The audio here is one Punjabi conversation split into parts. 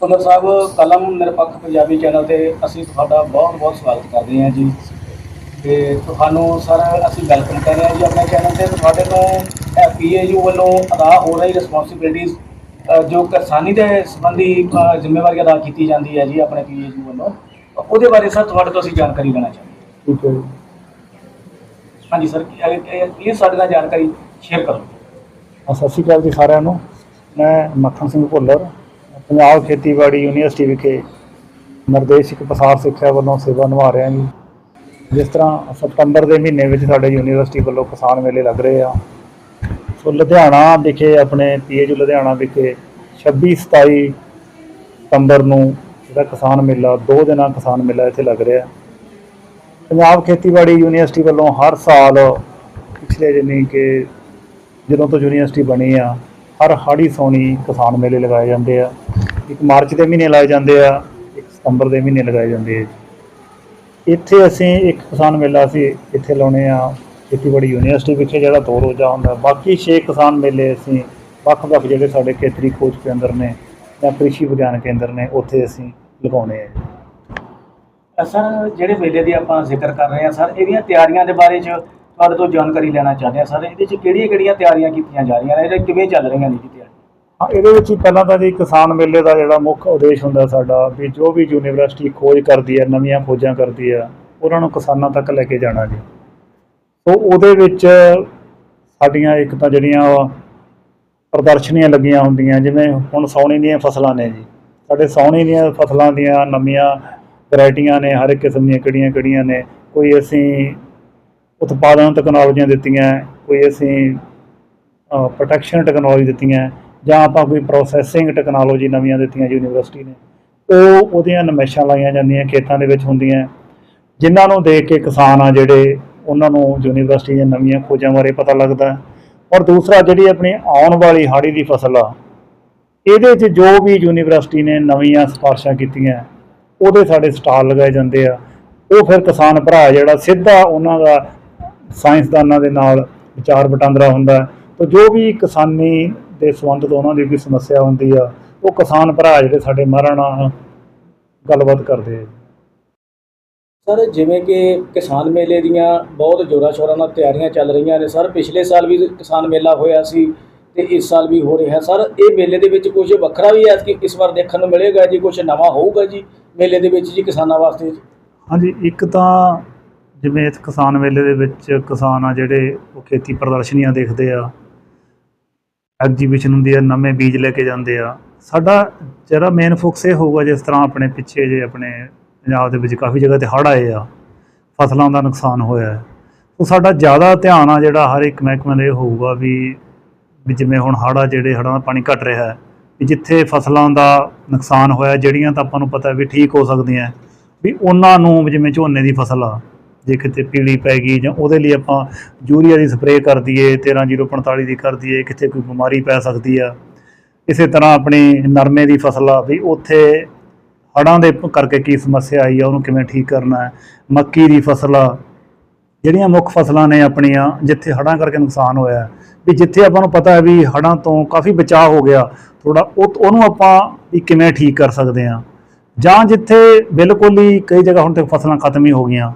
ਭੁੱਲਰ ਸਾਹਿਬ ਕਲਮ ਨਿਰਪੱਖ ਪੰਜਾਬੀ ਚੈਨਲ ਤੇ ਅਸੀਂ ਤੁਹਾਡਾ ਬਹੁਤ ਬਹੁਤ ਸਵਾਗਤ ਕਰਦੇ ਹਾਂ ਜੀ। ਤੇ ਤੁਹਾਨੂੰ ਸਰ ਅਸੀਂ ਵੈਲਕਮ ਕਰ ਰਹੇ ਹਾਂ ਜੀ ਆਪਣੇ ਚੈਨਲ ਤੇ। ਤੁਹਾਡੇ ਤੋਂ ਪੀਏਯੂ ਵੱਲੋਂ ਅਦਾ ਹੋ ਰਹੀ ਰਿਸਪੌਂਸਿਬਿਲਿਟੀਜ਼ ਜੋ ਕਿਸਾਨੀ ਦੇ ਸੰਬੰਧੀ ਜ਼ਿੰਮੇਵਾਰੀ ਅਦਾ ਕੀਤੀ ਜਾਂਦੀ ਹੈ ਜੀ ਆਪਣੇ ਪੀਏਯੂ ਵੱਲੋਂ। ਉਹਦੇ ਬਾਰੇ ਸਰ ਤੁਹਾਡੇ ਤੋਂ ਅਸੀਂ ਜਾਣਕਾਰੀ ਲੈਣਾ ਚਾਹੁੰਦੇ ਠੀਕ ਹੈ ਹਾਂਜੀ ਸਰ ਪਲੀਜ਼ ਸਾਡੇ ਨਾਲ ਜਾਣਕਾਰੀ ਸ਼ੇਅਰ ਕਰੋ। ਸਤਿ ਸ਼੍ਰੀ ਅਕਾਲ ਜੀ ਸਾਰਿਆਂ ਨੂੰ। ਮੈਂ ਮੱਖਣ ਸਿੰਘ ਭੁੱਲਰ ਪੰਜਾਬ ਖੇਤੀਬਾੜੀ ਯੂਨੀਵਰਸਿਟੀ ਵਿਖੇ ਨਿਰਦੇਸ਼ਕ ਪਸਾਰ ਸਿੱਖਿਆ ਵੱਲੋਂ ਸੇਵਾ ਨਿਭਾ ਰਿਹਾ ਜੀ। ਜਿਸ ਤਰ੍ਹਾਂ ਸਤੰਬਰ ਦੇ ਮਹੀਨੇ ਵਿੱਚ ਸਾਡੇ ਯੂਨੀਵਰਸਿਟੀ ਵੱਲੋਂ ਕਿਸਾਨ ਮੇਲੇ ਲੱਗ ਰਹੇ ਆ। ਸੋ ਲੁਧਿਆਣਾ ਵਿਖੇ ਆਪਣੇ ਪੀਏਯੂ ਲੁਧਿਆਣਾ ਵਿਖੇ 26 27 ਸਤੰਬਰ ਨੂੰ ਜਿਹੜਾ ਕਿਸਾਨ ਮੇਲਾ, ਦੋ ਦਿਨਾਂ ਕਿਸਾਨ ਮੇਲਾ ਇੱਥੇ ਲੱਗ ਰਿਹਾ। ਪੰਜਾਬ ਖੇਤੀਬਾੜੀ ਯੂਨੀਵਰਸਿਟੀ ਵੱਲੋਂ ਹਰ ਸਾਲ ਪਿਛਲੇ ਜਿੰਨੀ ਕਿ ਜਦੋਂ ਤੋਂ ਯੂਨੀਵਰਸਿਟੀ ਬਣੀ ਆ ਹਰ ਹਾੜੀ ਸੌਣੀ ਕਿਸਾਨ ਮੇਲੇ ਲਗਾਏ ਜਾਂਦੇ ਆ। ਇੱਕ ਮਾਰਚ ਦੇ ਮਹੀਨੇ ਲਾਏ ਜਾਂਦੇ ਆ, ਇੱਕ ਸਤੰਬਰ ਦੇ ਮਹੀਨੇ ਲਗਾਏ ਜਾਂਦੇ ਆ ਇੱਥੇ ਅਸੀਂ ਇੱਕ ਕਿਸਾਨ ਮੇਲਾ ਅਸੀਂ ਇੱਥੇ ਲਾਉਣੇ ਆ, ਖੇਤੀਬਾੜੀ ਯੂਨੀਵਰਸਿਟੀ ਵਿਖੇ ਜਿਹੜਾ ਦੋ ਰੋਜ਼ਾ ਹੁੰਦਾ। ਬਾਕੀ 6 ਕਿਸਾਨ ਮੇਲੇ ਅਸੀਂ ਵੱਖ-ਵੱਖ ਜਿਹੜੇ ਸਾਡੇ ਖੇਤਰੀ ਖੋਜ ਕੇਂਦਰ ਨੇ ਜਾਂ ਕ੍ਰਿਸ਼ੀ ਵਿਗਿਆਨ ਕੇਂਦਰ ਨੇ, ਉੱਥੇ ਅਸੀਂ ਲਗਾਉਣੇ ਆ ਸਰ, ਜਿਹੜੇ ਮੇਲੇ ਦੀ ਆਪਾਂ ਜ਼ਿਕਰ ਕਰ ਰਹੇ ਹਾਂ ਸਰ, ਇਹਦੀਆਂ ਤਿਆਰੀਆਂ ਦੇ ਬਾਰੇ ਚ ਤੁਹਾਡੇ ਤੋਂ ਜਾਣਕਾਰੀ ਲੈਣਾ ਚਾਹੁੰਦੇ ਹਾਂ ਸਰ। ਇਹਦੇ ਚ ਕਿਹੜੀਆਂ-ਕਿਹੜੀਆਂ ਤਿਆਰੀਆਂ ਕੀਤੀਆਂ ਜਾ ਰਹੀਆਂ ਨੇ? ਇਹਦੇ ਕਿਵੇਂ ਚੱਲ ਰਹੀਆਂ ਨੇ ਜੀ ਤਿਆਰੀਆਂ? ਹਾਂ, ਇਹਦੇ ਵਿੱਚ ਹੀ ਪਹਿਲਾਂ ਤਾਂ ਜੀ ਕਿਸਾਨ ਮੇਲੇ ਦਾ ਜਿਹੜਾ ਮੁੱਖ ਉਦੇਸ਼ ਹੁੰਦਾ ਸਾਡਾ ਵੀ ਜੋ ਵੀ ਯੂਨੀਵਰਸਿਟੀ ਖੋਜ ਕਰਦੀ ਹੈ, ਨਵੀਆਂ ਖੋਜਾਂ ਕਰਦੀ ਹੈ, ਉਹਨਾਂ ਨੂੰ ਕਿਸਾਨਾਂ ਤੱਕ ਲੈ ਕੇ ਜਾਣਾ ਜੀ। ਸੋ ਉਹਦੇ ਵਿੱਚ ਸਾਡੀਆਂ ਇੱਕ ਤਾਂ ਜਿਹੜੀਆਂ ਪ੍ਰਦਰਸ਼ਨੀਆਂ ਲੱਗੀਆਂ ਹੁੰਦੀਆਂ, ਜਿਵੇਂ ਹੁਣ ਸੌਣੀ ਦੀਆਂ ਫਸਲਾਂ ਨੇ ਜੀ। ਸਾਡੇ ਸੌਣੀ ਦੀਆਂ ਫਸਲਾਂ ਦੀਆਂ ਨਵੀਆਂ ਵੈਰਾਈਟੀਆਂ ਨੇ, ਹਰ ਇੱਕ ਕਿਸਮ ਦੀਆਂ ਕਿਹੜੀਆਂ ਕਿਹੜੀਆਂ ਨੇ। ਕੋਈ ਅਸੀਂ ਉਤਪਾਦਨ ਤਕਨਾਲੋਜੀਆਂ ਦਿੱਤੀਆਂ, ਕੋਈ ਅਸੀਂ ਪ੍ਰੋਟੈਕਸ਼ਨ ਟੈਕਨੋਲੋਜੀ ਦਿੱਤੀਆਂ, ਜਾਂ ਆਪਾਂ ਕੋਈ ਪ੍ਰੋਸੈਸਿੰਗ ਟੈਕਨੋਲੋਜੀ ਨਵੀਆਂ ਦਿੱਤੀਆਂ ਯੂਨੀਵਰਸਿਟੀ ਨੇ, ਉਹ ਉਹਦੀਆਂ ਨਮੈਸ਼ਾਂ ਲਾਈਆਂ ਜਾਂਦੀਆਂ, ਖੇਤਾਂ ਦੇ ਵਿੱਚ ਹੁੰਦੀਆਂ। ਜਿਨ੍ਹਾਂ ਨੂੰ ਦੇਖ ਕੇ ਕਿਸਾਨ ਆ ਜਿਹੜੇ, ਉਹਨਾਂ ਨੂੰ ਯੂਨੀਵਰਸਿਟੀ ਦੀਆਂ ਨਵੀਆਂ ਖੋਜਾਂ ਬਾਰੇ ਪਤਾ ਲੱਗਦਾ। ਔਰ ਦੂਸਰਾ, ਜਿਹੜੀ ਆਪਣੀ ਆਉਣ ਵਾਲੀ ਹਾੜੀ ਦੀ ਫਸਲ ਆ, ਇਹਦੇ 'ਚ ਜੋ ਵੀ ਯੂਨੀਵਰਸਿਟੀ ਨੇ ਨਵੀਆਂ ਸਿਫਾਰਸ਼ਾਂ ਕੀਤੀਆਂ, ਉਹਦੇ ਸਾਡੇ ਸਟਾਲ ਲਗਾਏ ਜਾਂਦੇ ਆ। ਉਹ ਫਿਰ ਕਿਸਾਨ ਭਰਾ ਜਿਹੜਾ, ਸਿੱਧਾ ਉਹਨਾਂ ਦਾ ਸਾਇੰਸਦਾਨਾਂ ਦੇ ਨਾਲ ਵਿਚਾਰ ਵਟਾਂਦਰਾ ਹੁੰਦਾ ਹੈ। ਤਾਂ ਜੋ ਵੀ ਕਿਸਾਨੀ ਦੇ ਸੰਬੰਧਿਤ ਉਹਨਾਂ ਦੀ ਕੋਈ ਸਮੱਸਿਆ ਹੁੰਦੀ ਆ ਉਹ ਕਿਸਾਨ ਭਰਾ ਜਿਹੜੇ ਸਾਡੇ ਮਾਰਨ ਨਾਲ ਗੱਲਬਾਤ ਕਰਦੇ ਆ। ਸਰ ਜਿਵੇਂ ਕਿ ਕਿਸਾਨ ਮੇਲੇ ਦੀਆਂ ਬਹੁਤ ਜ਼ੋਰਾਂ ਸ਼ੋਰਾਂ ਨਾਲ ਤਿਆਰੀਆਂ ਚੱਲ ਰਹੀਆਂ ਨੇ। ਸਰ ਪਿਛਲੇ ਸਾਲ ਵੀ ਕਿਸਾਨ ਮੇਲਾ ਹੋਇਆ ਸੀ ਤੇ ਇਸ ਸਾਲ ਵੀ ਹੋ ਰਿਹਾ। ਸਰ ਇਹ ਮੇਲੇ ਦੇ ਵਿੱਚ ਕੁਝ ਵੱਖਰਾ ਵੀ ਹੈ ਕਿ ਇਸ ਵਾਰ ਦੇਖਣ ਨੂੰ ਮਿਲੇਗਾ ਜੀ? ਕੁਝ ਨਵਾਂ ਹੋਊਗਾ ਜੀ ਮੇਲੇ ਦੇ ਵਿੱਚ ਜੀ ਕਿਸਾਨਾਂ ਵਾਸਤੇ? ਹਾਂਜੀ ਇੱਕ ਤਾਂ ਜਿਵੇਂ ਇਸ ਕਿਸਾਨ ਮੇਲੇ ਦੇ ਵਿੱਚ ਕਿਸਾਨ ਆ ਜਿਹੜੇ ਉਹ ਖੇਤੀ ਪ੍ਰਦਰਸ਼ਨੀਆਂ ਦੇਖਦੇ ਆ ਐਗਜੀਬਿਸ਼ਨ ਹੁੰਦੀ ਆ, ਨਵੇਂ ਬੀਜ ਲੈ ਕੇ ਜਾਂਦੇ ਆ। ਸਾਡਾ ਜਿਹੜਾ ਮੇਨ ਫੋਕਸ ਇਹ ਹੋਊਗਾ ਜਿਸ ਤਰ੍ਹਾਂ ਆਪਣੇ ਪਿੱਛੇ ਜੇ ਆਪਣੇ ਪੰਜਾਬ ਦੇ ਵਿੱਚ ਕਾਫੀ ਜਗ੍ਹਾ ਤੇ ਹੜ੍ਹ ਆਏ ਆ, ਫਸਲਾਂ ਦਾ ਨੁਕਸਾਨ ਹੋਇਆ ਹੈ। ਉਹ ਸਾਡਾ ਜ਼ਿਆਦਾ ਧਿਆਨ ਆ ਜਿਹੜਾ ਹਰ ਇੱਕ ਮਹਿਕਮੇ ਦਾ ਇਹ ਹੋਊਗਾ ਵੀ ਵੀ ਜਿਵੇਂ ਹੁਣ ਹੜ੍ਹ ਆ ਜਿਹੜੇ ਹੜ੍ਹਾਂ ਦਾ ਪਾਣੀ ਘਟ ਰਿਹਾ ਹੈ, ਵੀ ਜਿੱਥੇ ਫਸਲਾਂ ਦਾ ਨੁਕਸਾਨ ਹੋਇਆ, ਜਿਹੜੀਆਂ ਤਾਂ ਆਪਾਂ ਨੂੰ ਪਤਾ ਵੀ ਠੀਕ ਹੋ ਸਕਦੀਆਂ ਵੀ ਉਹਨਾਂ ਨੂੰ ਜਿਵੇਂ ਝੋਨੇ ਦੀ ਫਸਲ ਆ ਜੇ ਕਿਤੇ ਪੀਲੀ ਪੈ ਗਈ ਜਾਂ ਉਹਦੇ ਲਈ ਆਪਾਂ ਯੂਰੀਆ ਦੀ ਸਪਰੇਅ ਕਰ ਦਈਏ 13045 ਦੀ ਕਰ ਦਈਏ, ਕਿਤੇ ਕੋਈ ਬਿਮਾਰੀ ਪੈ ਸਕਦੀ ਆ। ਇਸੇ ਤਰ੍ਹਾਂ ਆਪਣੀ ਨਰਮੇ ਦੀ ਫਸਲ ਆ ਵੀ ਉੱਥੇ ਹੜ੍ਹਾਂ ਦੇ ਕਰਕੇ ਕੀ ਸਮੱਸਿਆ ਆਈ ਆ, ਉਹਨੂੰ ਕਿਵੇਂ ਠੀਕ ਕਰਨਾ ਹੈ। ਮੱਕੀ ਦੀ ਫਸਲ ਆ, ਜਿਹੜੀਆਂ ਮੁੱਖ ਫਸਲਾਂ ਨੇ ਆਪਣੀਆਂ, ਜਿੱਥੇ ਹੜ੍ਹਾਂ ਕਰਕੇ ਨੁਕਸਾਨ ਹੋਇਆ ਵੀ ਜਿੱਥੇ ਆਪਾਂ ਨੂੰ ਪਤਾ ਹੈ ਵੀ ਹੜ੍ਹਾਂ ਤੋਂ ਕਾਫੀ ਬਚਾਅ ਹੋ ਗਿਆ ਥੋੜਾ ਉਹ, ਉਹਨੂੰ ਆਪਾਂ ਵੀ ਕਿਵੇਂ ਠੀਕ ਕਰ ਸਕਦੇ ਹਾਂ। ਜਾਂ ਜਿੱਥੇ ਬਿਲਕੁਲ ਹੀ ਕਈ ਜਗ੍ਹਾ ਹੁਣ ਤੱਕ ਫਸਲਾਂ ਖਤਮ ਹੀ ਹੋ ਗਈਆਂ।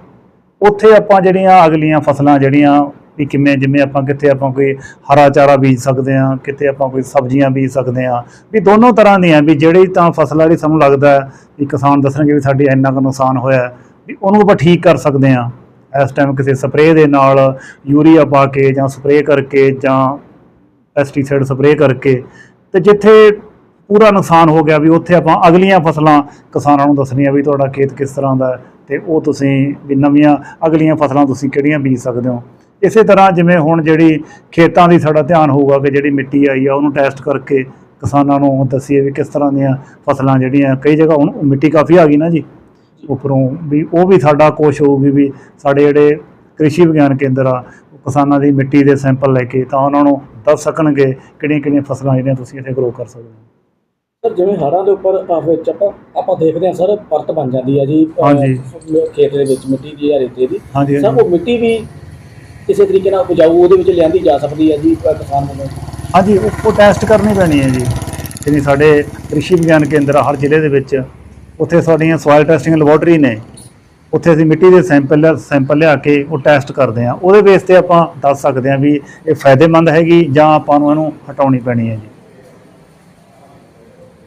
ਉੱਥੇ ਆਪਾਂ ਜਿਹੜੀਆਂ ਅਗਲੀਆਂ ਫਸਲਾਂ ਜਿਹੜੀਆਂ ਵੀ ਕਿਵੇਂ ਜਿਵੇਂ ਆਪਾਂ ਕਿੱਥੇ ਆਪਾਂ ਕੋਈ ਹਰਾ ਚਾਰਾ ਬੀਜ ਸਕਦੇ ਹਾਂ ਕਿਤੇ ਆਪਾਂ ਕੋਈ ਸਬਜ਼ੀਆਂ ਬੀਜ ਸਕਦੇ ਹਾਂ, ਵੀ ਦੋਨੋਂ ਤਰ੍ਹਾਂ ਦੀਆਂ ਵੀ ਜਿਹੜੀ ਤਾਂ ਫਸਲ ਜਿਹੜੀ ਸਾਨੂੰ ਲੱਗਦਾ ਵੀ ਕਿਸਾਨ ਦੱਸਣਗੇ ਵੀ ਸਾਡੀ ਇੰਨਾ ਕੁ ਨੁਕਸਾਨ ਹੋਇਆ ਵੀ ਉਹਨੂੰ ਆਪਾਂ ਠੀਕ ਕਰ ਸਕਦੇ ਹਾਂ। ਇਸ ਟਾਈਮ ਕਿਸੇ ਸਪਰੇਅ ਦੇ ਨਾਲ ਯੂਰੀਆ ਪਾ ਕੇ ਜਾਂ ਸਪਰੇਅ ਕਰਕੇ ਜਾਂ ਪੈਸਟੀਸਾਈਡ ਸਪਰੇਅ ਕਰਕੇ ਤੇ ਜਿੱਥੇ ਪੂਰਾ ਨੁਕਸਾਨ ਹੋ ਗਿਆ ਵੀ ਉੱਥੇ ਆਪਾਂ ਅਗਲੀਆਂ ਫਸਲਾਂ ਕਿਸਾਨਾਂ ਨੂੰ ਦੱਸਣੀਆਂ ਵੀ ਤੁਹਾਡਾ ਖੇਤ ਕਿਸ ਤਰ੍ਹਾਂ ਦਾ ਤੇ ਉਹ ਤੁਸੀਂ ਵੀ ਨਵੀਆਂ ਅਗਲੀਆਂ ਫਸਲਾਂ ਤੁਸੀਂ ਕਿਹੜੀਆਂ ਬੀਜ ਸਕਦੇ ਹੋ। ਇਸੇ ਤਰ੍ਹਾਂ ਜਿਵੇਂ ਹੁਣ ਜਿਹੜੀ ਖੇਤਾਂ ਦੀ ਸਾਡਾ ਧਿਆਨ ਹੋਊਗਾ ਕਿ ਜਿਹੜੀ ਮਿੱਟੀ ਆਈ ਆ, ਉਹਨੂੰ ਟੈਸਟ ਕਰਕੇ ਕਿਸਾਨਾਂ ਨੂੰ ਦੱਸੀਏ ਵੀ ਕਿਸ ਤਰ੍ਹਾਂ ਦੀਆਂ ਫਸਲਾਂ ਜਿਹੜੀਆਂ ਕਈ ਜਗ੍ਹਾ ਹੁਣ ਮਿੱਟੀ ਕਾਫੀ ਆ ਗਈ ਨਾ ਜੀ। ਉੱਪਰੋਂ ਵੀ ਉਹ ਵੀ ਸਾਡਾ ਕੋਸ਼ਿਸ਼ ਹੋਊਗੀ ਵੀ ਸਾਡੇ ਜਿਹੜੇ ਕ੍ਰਿਸ਼ੀ ਵਿਗਿਆਨ ਕੇਂਦਰ ਆ, ਉਹ ਕਿਸਾਨਾਂ ਦੀ ਮਿੱਟੀ ਦੇ ਸੈਂਪਲ ਲੈ ਕੇ ਤਾਂ ਉਹਨਾਂ ਨੂੰ ਦੱਸ ਸਕਣਗੇ ਕਿਹੜੀਆਂ ਕਿਹੜੀਆਂ ਫਸਲਾਂ ਜਿਹੜੀਆਂ ਤੁਸੀਂ ਇੱਥੇ ਗਰੋ ਕਰ ਸਕਦੇ ਹੋ। ਸਰ ਜਿਵੇਂ ਹੜ੍ਹਾਂ ਦੇ ਉੱਪਰ ਆ ਵਿੱਚ ਆਪਾਂ ਆਪਾਂ ਦੇਖਦੇ ਹਾਂ ਸਰ ਪਰਤ ਬਣ ਜਾਂਦੀ ਹੈ ਜੀ ਹਾਂਜੀ। ਖੇਤ ਦੇ ਵਿੱਚ ਮਿੱਟੀ ਦੀ ਜਾਂ ਰੇਤੇ ਦੀ। ਹਾਂਜੀ ਸਰ ਹਾਂਜੀ ਉਹ ਮਿੱਟੀ ਵੀ ਕਿਸੇ ਤਰੀਕੇ ਨਾਲ ਉਪਜਾਊ ਉਹਦੇ ਵਿੱਚ ਲਿਆਂਦੀ ਜਾ ਸਕਦੀ ਹੈ ਜੀ ਕਿਸਾਨ ਵੱਲੋਂ। ਹਾਂਜੀ ਉਹ ਟੈਸਟ ਕਰਨੀ ਪੈਣੀ ਹੈ ਜੀ। ਜਿਵੇਂ ਸਾਡੇ ਕ੍ਰਿਸ਼ੀ ਵਿਗਿਆਨ ਕੇਂਦਰ ਆ ਹਰ ਜ਼ਿਲ੍ਹੇ ਦੇ ਵਿੱਚ ਉੱਥੇ ਸਾਡੀਆਂ ਸੋਇਲ ਟੈਸਟਿੰਗ ਲੈਬੋਰਟਰੀ ਨੇ। ਉੱਥੇ ਅਸੀਂ ਮਿੱਟੀ ਦੇ ਸੈਂਪਲ ਸੈਂਪਲ ਲਿਆ ਕੇ ਉਹ ਟੈਸਟ ਕਰਦੇ ਹਾਂ ਉਹਦੇ ਬੇਸ ਤੇ ਆਪਾਂ ਦੱਸ ਸਕਦੇ ਹਾਂ ਵੀ ਇਹ ਫਾਇਦੇਮੰਦ ਹੈਗੀ ਜਾਂ ਆਪਾਂ ਨੂੰ ਇਹਨੂੰ ਹਟਾਉਣੀ ਪੈਣੀ ਹੈ ਜੀ।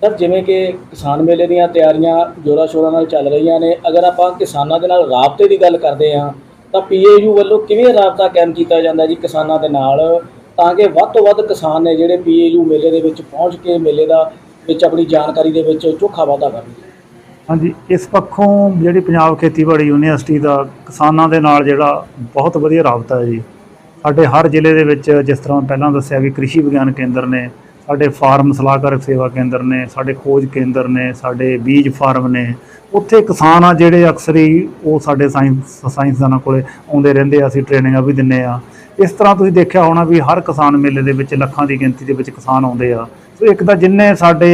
ਸਰ, ਜਿਵੇਂ ਕਿ ਕਿਸਾਨ ਮੇਲੇ ਦੀਆਂ ਤਿਆਰੀਆਂ ਜੋਰਾਂ ਸ਼ੋਰਾਂ ਨਾਲ ਚੱਲ ਰਹੀਆਂ ਨੇ, ਅਗਰ ਆਪਾਂ ਕਿਸਾਨਾਂ ਦੇ ਨਾਲ ਰਾਬਤੇ ਦੀ ਗੱਲ ਕਰਦੇ ਹਾਂ, ਤਾਂ ਪੀਏਯੂ ਵੱਲੋਂ ਕਿਵੇਂ ਰਾਬਤਾ ਕਾਇਮ ਕੀਤਾ ਜਾਂਦਾ ਜੀ ਕਿਸਾਨਾਂ ਦੇ ਨਾਲ, ਤਾਂ ਕਿ ਵੱਧ ਤੋਂ ਵੱਧ ਕਿਸਾਨ ਨੇ ਜਿਹੜੇ ਪੀਏਯੂ ਮੇਲੇ ਦੇ ਵਿੱਚ ਪਹੁੰਚ ਕੇ ਮੇਲੇ ਦਾ ਵਿੱਚ ਆਪਣੀ ਜਾਣਕਾਰੀ ਦੇ ਵਿੱਚ ਚੋਖਾ ਵਾਧਾ ਕਰਨ ਹਾਂਜੀ, ਇਸ ਪੱਖੋਂ ਜਿਹੜੀ ਪੰਜਾਬ ਖੇਤੀਬਾੜੀ ਯੂਨੀਵਰਸਿਟੀ ਦਾ ਕਿਸਾਨਾਂ ਦੇ ਨਾਲ ਜਿਹੜਾ ਬਹੁਤ ਵਧੀਆ ਰਾਬਤਾ ਹੈ ਜੀ, ਸਾਡੇ ਹਰ ਜ਼ਿਲ੍ਹੇ ਦੇ ਵਿੱਚ ਜਿਸ ਤਰ੍ਹਾਂ ਪਹਿਲਾਂ ਦੱਸਿਆ ਕਿ ਕ੍ਰਿਸ਼ੀ ਵਿਗਿਆਨ ਕੇਂਦਰ ਨੇ ਸਾਡੇ ਫਾਰਮ ਸਲਾਹਕਾਰ ਸੇਵਾ ਕੇਂਦਰ ਨੇ, ਸਾਡੇ ਖੋਜ ਕੇਂਦਰ ਨੇ, ਸਾਡੇ ਬੀਜ ਫਾਰਮ ਨੇ, ਉੱਥੇ ਕਿਸਾਨ ਆ ਜਿਹੜੇ ਅਕਸਰ ਹੀ ਉਹ ਸਾਡੇ ਸਾਇੰਸ, ਸਾਇੰਸਦਾਨਾਂ ਕੋਲੇ ਆਉਂਦੇ ਰਹਿੰਦੇ ਆ, ਅਸੀਂ ਟ੍ਰੇਨਿੰਗਾਂ ਵੀ ਦਿੰਨੇ ਆ। ਇਸ ਤਰ੍ਹਾਂ ਤੁਸੀਂ ਦੇਖਿਆ ਹੋਣਾ ਵੀ ਹਰ ਕਿਸਾਨ ਮੇਲੇ ਦੇ ਵਿੱਚ ਲੱਖਾਂ ਦੀ ਗਿਣਤੀ ਦੇ ਵਿੱਚ ਕਿਸਾਨ ਆਉਂਦੇ ਆ। ਸੋ ਇੱਕ ਤਾਂ ਜਿੰਨੇ ਸਾਡੇ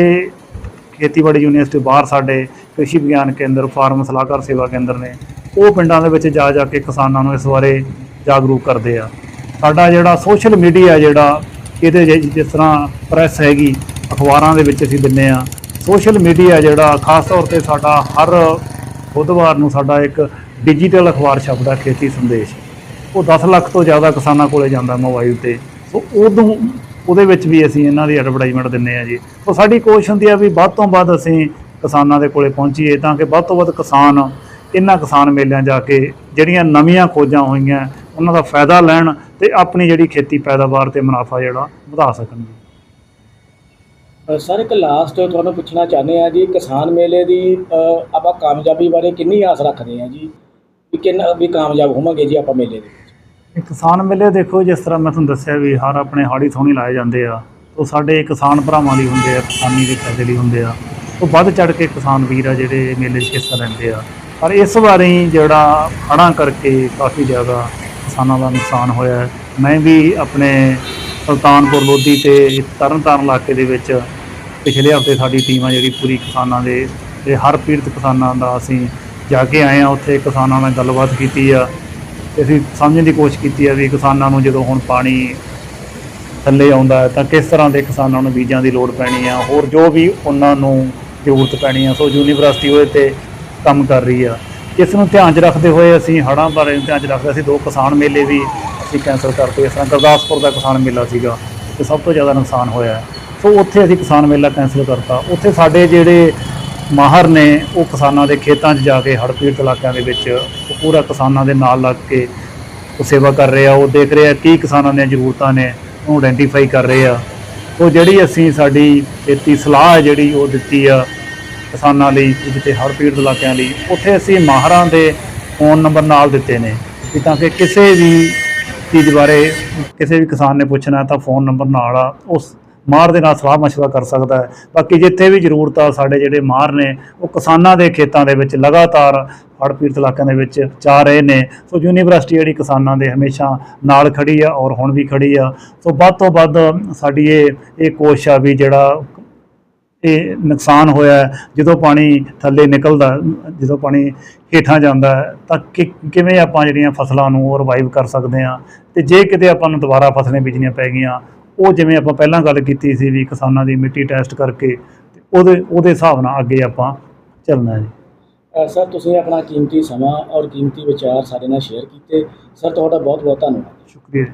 ਖੇਤੀਬਾੜੀ ਯੂਨੀਵਰਸਿਟੀ ਬਾਹਰ ਸਾਡੇ ਕ੍ਰਿਸ਼ੀ ਵਿਗਿਆਨ ਕੇਂਦਰ, ਫਾਰਮ ਸਲਾਹਕਾਰ ਸੇਵਾ ਕੇਂਦਰ ਨੇ, ਉਹ ਪਿੰਡਾਂ ਦੇ ਵਿੱਚ ਜਾ ਜਾ ਕੇ ਕਿਸਾਨਾਂ ਨੂੰ ਇਸ ਬਾਰੇ ਜਾਗਰੂਕ ਕਰਦੇ ਆ। ਸਾਡਾ ਜਿਹੜਾ ਸੋਸ਼ਲ ਮੀਡੀਆ ਜਿਹੜਾ ਇਹਦੇ ਜਿ- ਜਿਸ ਤਰ੍ਹਾਂ ਪ੍ਰੈਸ ਹੈਗੀ, ਅਖਬਾਰਾਂ ਦੇ ਵਿੱਚ ਅਸੀਂ ਦਿੰਨੇ ਆ। ਸੋਸ਼ਲ ਮੀਡੀਆ ਜਿਹੜਾ, ਖਾਸ ਤੌਰ ਤੇ ਸਾਡਾ ਹਰ ਬੁੱਧਵਾਰ ਨੂੰ ਸਾਡਾ ਇੱਕ ਡਿਜੀਟਲ ਅਖਬਾਰ ਛਪਦਾ ਖੇਤੀ ਸੰਦੇਸ਼। ਉਹ 10 ਲੱਖ ਤੋਂ ਜ਼ਿਆਦਾ ਕਿਸਾਨਾਂ ਕੋਲੇ ਜਾਂਦਾ ਮੋਬਾਈਲ ਤੇ। ਸੋ ਉਦੋਂ ਉਹਦੇ ਵਿੱਚ ਵੀ ਅਸੀਂ ਇਹਨਾਂ ਦੀ ਐਡਵਰਟਾਈਜ਼ਮੈਂਟ ਦਿੰਨੇ ਆ ਜੀ। ਸੋ ਸਾਡੀ ਕੋਸ਼ਿਸ਼ ਹੁੰਦੀ ਆ ਵੀ ਵੱਧ ਤੋਂ ਵੱਧ ਅਸੀਂ ਕਿਸਾਨਾਂ ਦੇ ਕੋਲੇ ਪਹੁੰਚੀਏ, ਤਾਂ ਕਿ ਵੱਧ ਤੋਂ ਵੱਧ ਕਿਸਾਨ, ਇਹਨਾਂ ਕਿਸਾਨ ਮੇਲਿਆਂ ਜਾ ਕੇ ਜਿਹੜੀਆਂ ਨਵੀਆਂ ਖੋਜਾਂ ਹੋਈਆਂ ਉਹਨਾਂ ਦਾ ਫਾਇਦਾ ਲੈਣ ਤੇ ਆਪਣੀ ਜਿਹੜੀ ਖੇਤੀ ਪੈਦਾਵਾਰ ਤੇ ਮੁਨਾਫਾ ਜਿਹੜਾ ਵਧਾ ਸਕਣ ਜੀ। ਸਰ ਇੱਕ ਲਾਸਟ ਤੁਹਾਨੂੰ ਪੁੱਛਣਾ ਚਾਹੁੰਦੇ ਆ ਜੀ ਕਿਸਾਨ ਮੇਲੇ ਦੀ ਆਪਾਂ ਕਾਮਯਾਬੀ ਬਾਰੇ ਕਿੰਨੀ ਆਸ ਰੱਖਦੇ ਆ ਜੀ? ਵੀ ਕਿੰਨਾ ਵੀ ਕਾਮਯਾਬ ਹੋਵਾਂਗੇ ਜੀ ਆਪਾਂ ਮੇਲੇ ਦੇ ਵਿੱਚ? ਕਿਸਾਨ ਮੇਲੇ ਦੇਖੋ ਜਿਸ ਤਰ੍ਹਾਂ ਮੈਂ ਤੁਹਾਨੂੰ ਦੱਸਿਆ ਵੀ ਹਰ ਆਪਣੇ ਹਾੜੀ ਥੋਣੀ ਲਾਏ ਜਾਂਦੇ ਆ ਉਹ ਸਾਡੇ ਕਿਸਾਨ ਭਰਾਵਾਂ ਲਈ ਹੁੰਦੇ ਆ ਕਿਸਾਨੀ ਦੇ ਫਾਇਦੇ ਲਈ ਹੁੰਦੇ ਆ। ਉਹ ਵੱਧ ਚੜ ਕੇ ਕਿਸਾਨ ਵੀਰ ਆ ਜਿਹੜੇ ਮੇਲੇ 'ਚ ਹਿੱਸਾ ਲੈਂਦੇ ਆ। ਪਰ ਇਸ ਵਾਰੀ ਜਿਹੜਾ ਹੜ੍ਹਾਂ ਕਰਕੇ ਕਾਫੀ ਜ਼ਿਆਦਾ ਕਿਸਾਨਾਂ ਦਾ ਨੁਕਸਾਨ ਹੋਇਆ ਮੈਂ ਵੀ ਆਪਣੇ ਸੁਲਤਾਨਪੁਰ ਲੋਧੀ ਤੇ ਤਰਨਤਾਰਨ ਇਲਾਕੇ ਦੇ ਵਿੱਚ ਪਿਛਲੇ ਹਫ਼ਤੇ ਸਾਡੀ ਟੀਮ ਆ ਜਿਹੜੀ ਪੂਰੀ ਕਿਸਾਨਾਂ ਦੇ ਤੇ ਹਰ ਪੀੜਤ ਕਿਸਾਨਾਂ ਦਾ ਅਸੀਂ ਜਾ ਕੇ ਆਏ ਆ ਉੱਥੇ ਕਿਸਾਨਾਂ ਨਾਲ ਗੱਲਬਾਤ ਕੀਤੀ ਆ। ਤੇ ਅਸੀਂ ਸਮਝਣ ਦੀ ਕੋਸ਼ਿਸ਼ ਕੀਤੀ ਆ ਵੀ ਕਿਸਾਨਾਂ ਨੂੰ ਜਦੋਂ ਹੁਣ ਪਾਣੀ ਥੱਲੇ ਆਉਂਦਾ ਤਾਂ ਕਿਸ ਤਰ੍ਹਾਂ ਦੇ ਕਿਸਾਨਾਂ ਨੂੰ ਬੀਜਾਂ ਦੀ ਲੋੜ ਪੈਣੀ ਆ? ਹੋਰ ਜੋ ਵੀ ਉਹਨਾਂ ਨੂੰ ਜ਼ਰੂਰਤ ਪੈਣੀ ਆ, ਸੋ ਯੂਨੀਵਰਸਿਟੀ ਉਹਦੇ ਤੇ ਕੰਮ ਕਰ ਰਹੀ ਆ। ਇਸ ਨੂੰ ਧਿਆਨ 'ਚ ਰੱਖਦੇ ਹੋਏ ਅਸੀਂ ਹੜ੍ਹਾਂ ਬਾਰੇ ਧਿਆਨ 'ਚ ਰੱਖਦੇ ਅਸੀਂ ਦੋ ਕਿਸਾਨ ਮੇਲੇ ਵੀ ਅਸੀਂ ਕੈਂਸਲ ਕਰਤੇ। ਇਸ ਤਰ੍ਹਾਂ ਗੁਰਦਾਸਪੁਰ ਦਾ ਕਿਸਾਨ ਮੇਲਾ ਸੀਗਾ, ਤੇ ਸਭ ਤੋਂ ਜ਼ਿਆਦਾ ਨੁਕਸਾਨ ਹੋਇਆ ਸੋ ਉੱਥੇ ਅਸੀਂ ਕਿਸਾਨ ਮੇਲਾ ਕੈਂਸਲ ਕਰਤਾ। ਉੱਥੇ ਸਾਡੇ ਜਿਹੜੇ ਮਾਹਰ ਨੇ, ਉਹ ਕਿਸਾਨਾਂ ਦੇ ਖੇਤਾਂ 'ਚ ਜਾ ਕੇ ਹੜ੍ਹ ਪੀੜਤ ਇਲਾਕਿਆਂ ਦੇ ਵਿੱਚ ਉਹ ਪੂਰਾ ਕਿਸਾਨਾਂ ਦੇ ਨਾਲ ਲੱਗ ਕੇ ਉਹ ਸੇਵਾ ਕਰ ਰਹੇ ਆ। ਉਹ ਦੇਖ ਰਹੇ ਆ ਕੀ ਕਿਸਾਨਾਂ ਦੀਆਂ ਜ਼ਰੂਰਤਾਂ ਨੇ, ਉਹਨੂੰ ਆਇਡੈਂਟੀਫਾਈ ਕਰ ਰਹੇ ਆ। ਉਹ ਜਿਹੜੀ ਅਸੀਂ ਸਾਡੀ ਖੇਤੀ ਸਲਾਹ ਹੈ ਜਿਹੜੀ ਉਹ ਦਿੱਤੀ ਆ ਕਿਸਾਨਾਂ ਲਈ ਜਿੱਥੇ ਹੜ੍ਹ ਪੀੜਤ ਇਲਾਕਿਆਂ ਲਈ, ਉੱਥੇ ਅਸੀਂ ਮਾਹਰਾਂ ਦੇ ਫੋਨ ਨੰਬਰ ਨਾਲ ਦਿੱਤੇ ਨੇ ਕਿ ਤਾਂ ਕਿ ਕਿਸੇ ਵੀ ਚੀਜ਼ ਬਾਰੇ ਕਿਸੇ ਵੀ ਕਿਸਾਨ ਨੇ ਪੁੱਛਣਾ ਤਾਂ ਫੋਨ ਨੰਬਰ ਨਾਲ ਆ, ਉਸ ਮਾਹਰ ਦੇ ਨਾਲ ਸਲਾਹ ਮਸ਼ਵਰਾ ਕਰ ਸਕਦਾ ਹੈ। ਬਾਕੀ ਜਿੱਥੇ ਵੀ ਜ਼ਰੂਰਤ ਆ, ਸਾਡੇ ਜਿਹੜੇ ਮਾਹਰ ਨੇ, ਉਹ ਕਿਸਾਨਾਂ ਦੇ ਖੇਤਾਂ ਦੇ ਵਿੱਚ ਲਗਾਤਾਰ ਹੜ੍ਹ ਪੀੜਤ ਇਲਾਕਿਆਂ ਦੇ ਵਿੱਚ ਜਾ ਰਹੇ ਨੇ। ਸੋ ਯੂਨੀਵਰਸਿਟੀ ਜਿਹੜੀ ਕਿਸਾਨਾਂ ਦੇ ਹਮੇਸ਼ਾ ਨਾਲ ਖੜੀ ਆ ਔਰ ਹੁਣ ਵੀ ਖੜੀ ਆ। ਸੋ ਵੱਧ ਤੋਂ ਵੱਧ ਸਾਡੀ ਇਹ ਇਹ ਕੋਸ਼ਿਸ਼ ਆ ਵੀ ਜਿਹੜਾ ਇਹ ਨੁਕਸਾਨ ਹੋਇਆ ਜਦੋਂ ਪਾਣੀ ਥੱਲੇ ਨਿਕਲਦਾ ਜਦੋਂ ਪਾਣੀ ਹੇਠਾਂ ਜਾਂਦਾ ਤਾਂ ਕਿ ਕਿਵੇਂ ਆਪਾਂ ਜਿਹੜੀਆਂ ਫਸਲਾਂ ਨੂੰ ਉਹ ਰਿਵਾਈਵ ਕਰ ਸਕਦੇ ਹਾਂ? ਤੇ ਜੇ ਕਿਤੇ ਆਪਾਂ ਨੂੰ ਦੁਬਾਰਾ ਫਸਲਾਂ ਬੀਜਣੀਆਂ ਪੈ ਗਈਆਂ ਉਹ ਜਿਵੇਂ ਆਪਾਂ ਪਹਿਲਾਂ ਗੱਲ ਕੀਤੀ ਸੀ ਵੀ ਕਿਸਾਨਾਂ ਦੀ ਮਿੱਟੀ ਟੈਸਟ ਕਰਕੇ ਤੇ ਉਹਦੇ ਉਹਦੇ ਹਿਸਾਬ ਨਾਲ ਅੱਗੇ ਆਪਾਂ ਚੱਲਣਾ ਹੈ ਜੀ। ਸਰ ਤੁਸੀਂ ਆਪਣਾ ਕੀਮਤੀ ਸਮਾਂ ਔਰ ਕੀਮਤੀ ਵਿਚਾਰ ਸਾਡੇ ਨਾਲ ਸ਼ੇਅਰ ਕੀਤੇ। ਸਰ ਤੁਹਾਡਾ ਬਹੁਤ ਬਹੁਤ ਧੰਨਵਾਦ। ਸ਼ੁਕਰੀਆ